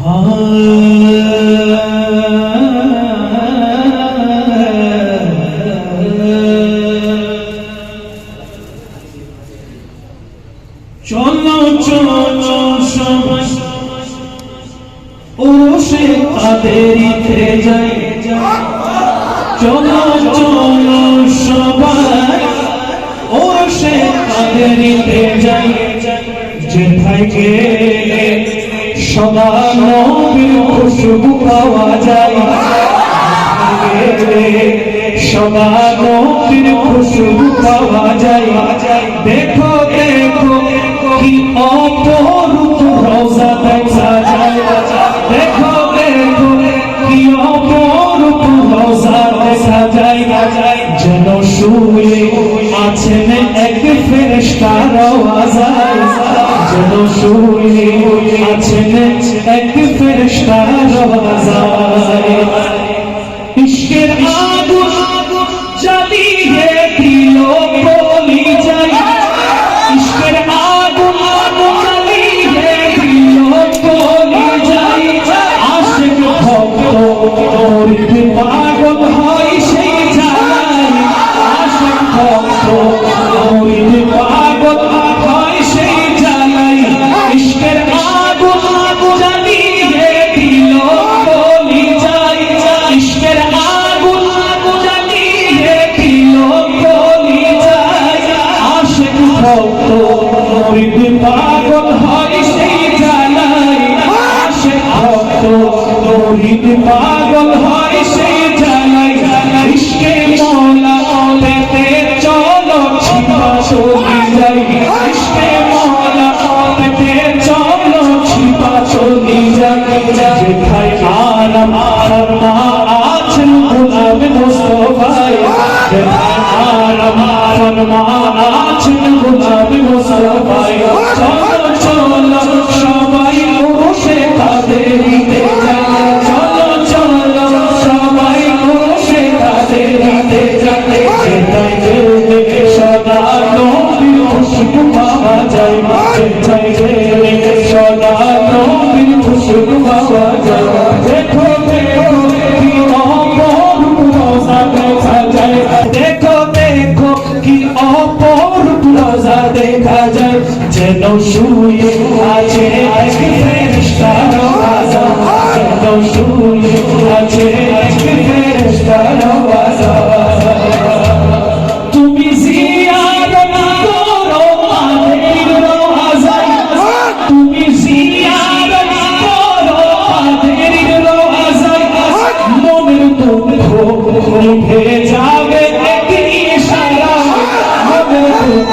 চলো চলো সবাই। ওরসে কাদেরিতে যাই চলো চলো সবাই। ওরসে কাদেরিতে যাই যেথায় গেলে সদা সমান খুশবু পাওয়া যায়। সমান খুশবু পাওয়া যায়। দেখো দেখো কি অপরূপ রোজা দেখা যায়। দেখো দেখো কি অপরূপ রোজা দেখা যায়। যেন শুয়ে আছেন এক ফেরেস্টার আওয়াজ যেন শুয়ে গেছেন এক ফেরেশতা রওজা। ইশকের পাগল হয় সেই জানাই আসে ভক্ত পাগল হয় সেই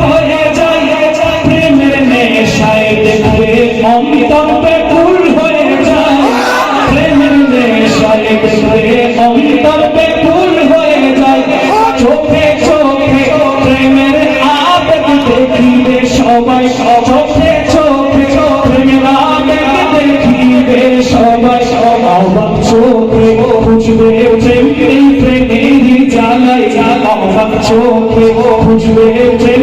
হয়ে যায় প্রেমের নেশায় দেখলে অমিতাভে ফুল হয়ে যায়। প্রেমের নেশায় দেখলে অমিতাভে ফুল হয়ে যায়। চোখে চোখে প্রেমের আবেগ দেখিবে সবাই, চোখে চোখে প্রেমের আবেগ দেখিবে সবাই। অবাক চোখে বুঝবে প্রেম, এই প্রেমের জ্বালায়, অবাক চোখে বুঝবে প্রেম।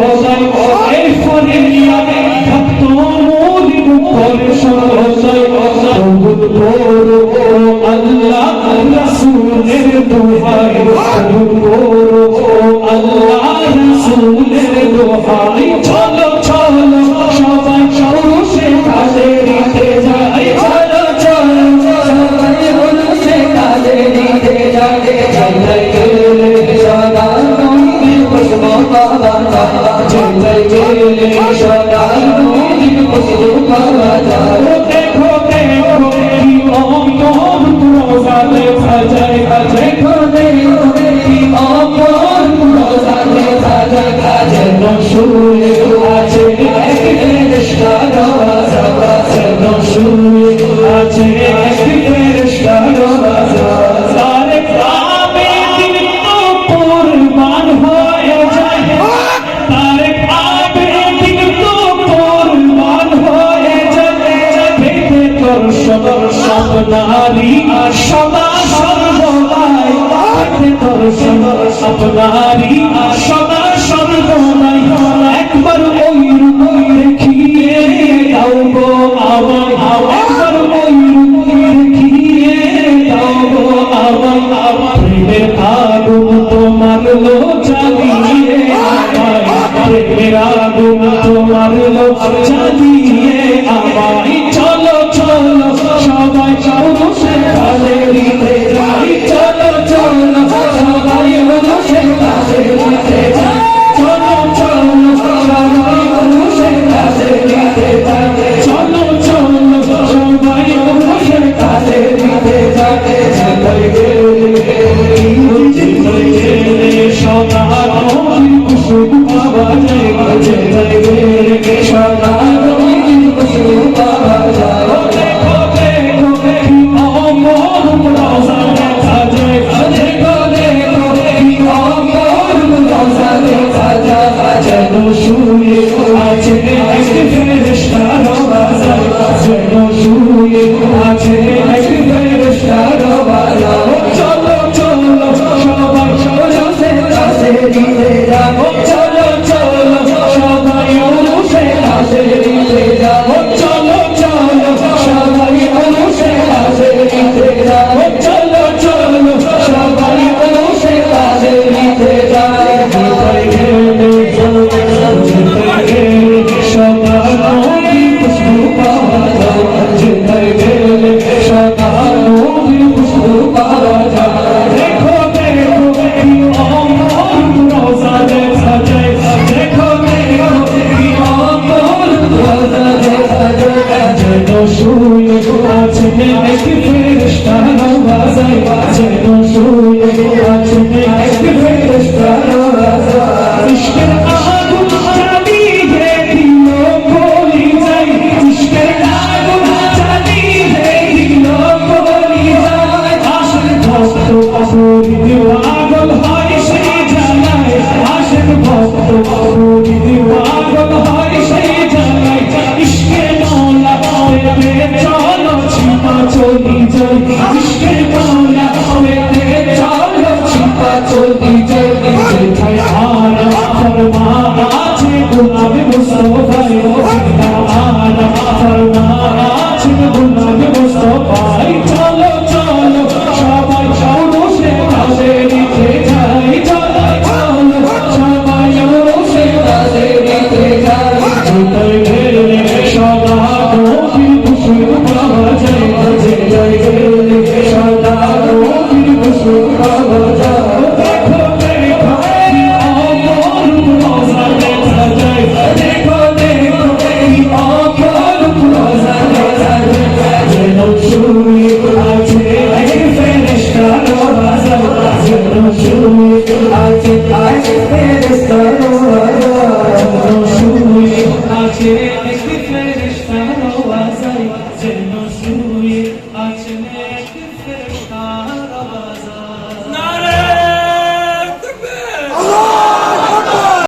Rosário